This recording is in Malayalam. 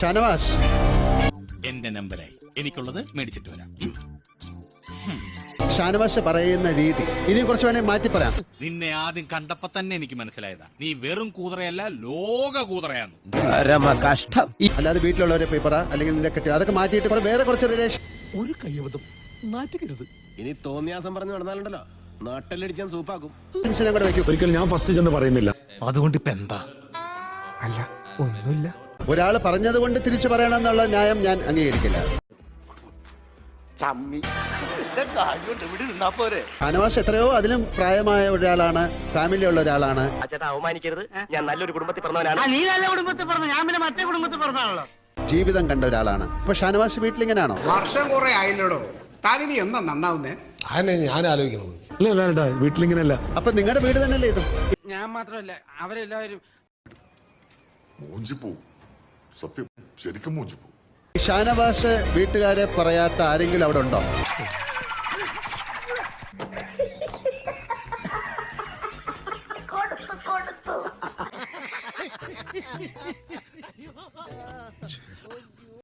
ഷാനവാസ്. എന്റെ നമ്പറായി എനിക്കുള്ളത് മേടിച്ചിട്ട് വരാം. ഷാനവാസ് പറയുന്ന രീതി. ഇനി കുറച്ച് വേണേ മാറ്റി പറയാം. നിന്നെ ആദ്യം കണ്ടപ്പോ തന്നെ എനിക്ക് മനസ്സിലായതാ. നീ വെറും കൂതറയല്ല ലോക കൂതറയാന്ന്. പരമ കഷ്ടം അല്ലാതെ വീട്ടിലുള്ളവരെ പോയി പറ അല്ലെങ്കിൽ നിന്റെ കെട്ടി. അതൊക്കെ മാറ്റിയിട്ട് പറ വേറെ കുറച്ച് റിലേഷൻ ഒരു കയ്യബദ്ധം മാറ്റിക്കരുത് ഇനി തോന്നിയാസം പറഞ്ഞു നടന്നാലുണ്ടല്ലോ. നാട്ടിലടിച്ചാൻ സൂപ്പാക്കും. ഒരിക്കലും വെക്കും. ഒരിക്കൽ ഞാൻ ഫസ്റ്റ് ചെന്ന് പറയുന്നില്ല. അതുകൊണ്ട് ഇപ്പൊ എന്താ അല്ല ഒന്നുമില്ല. ഒരാൾ പറഞ്ഞത് കൊണ്ട് തിരിച്ചു പറയണമെന്നുള്ള ന്യായം ഞാൻ അംഗീകരിക്കില്ല. ഷാനവാസ് എത്രയോ അതിലും പ്രായമായ ഒരാളാണ് ഫാമിലി ഉള്ള ഒരാളാണ് അവമാനിക്കരുത്. ഞാൻ നല്ലൊരു കുടുംബത്തിൽ പറഞ്ഞവനാണ്. നീ നല്ല കുടുംബത്തിൽ പറഞ്ഞു. ഞാൻ പിന്നെ മറ്റേ കുടുംബത്തിൽ പറഞ്ഞാണല്ലോ ജീവിതം കണ്ട ഒരാളാണ്. ഇപ്പൊ ഷാനവാസ് വീട്ടിൽ ഇങ്ങനെയാണോ വർഷം കുറെ ആയില്ലടോ? താനിനി എന്താ നന്നാവുന്നേ? അതന്നെ ഞാൻ ആലോചിക്കണത്. ഏട്ടാ വീട്ടിലിങ്ങനെയല്ല. അപ്പൊ നിങ്ങളുടെ വീട് തന്നെയല്ലേ ഇത്? ഞാൻ മാത്രമല്ല അവരെല്ലാവരും സത്യം. ശരിക്കും മോചിപ്പോ ഷാനവാസ് വീട്ടുകാരെ പറയാത്ത ആരെങ്കിലും അവിടെ ഉണ്ടോ? കൊടുത്തു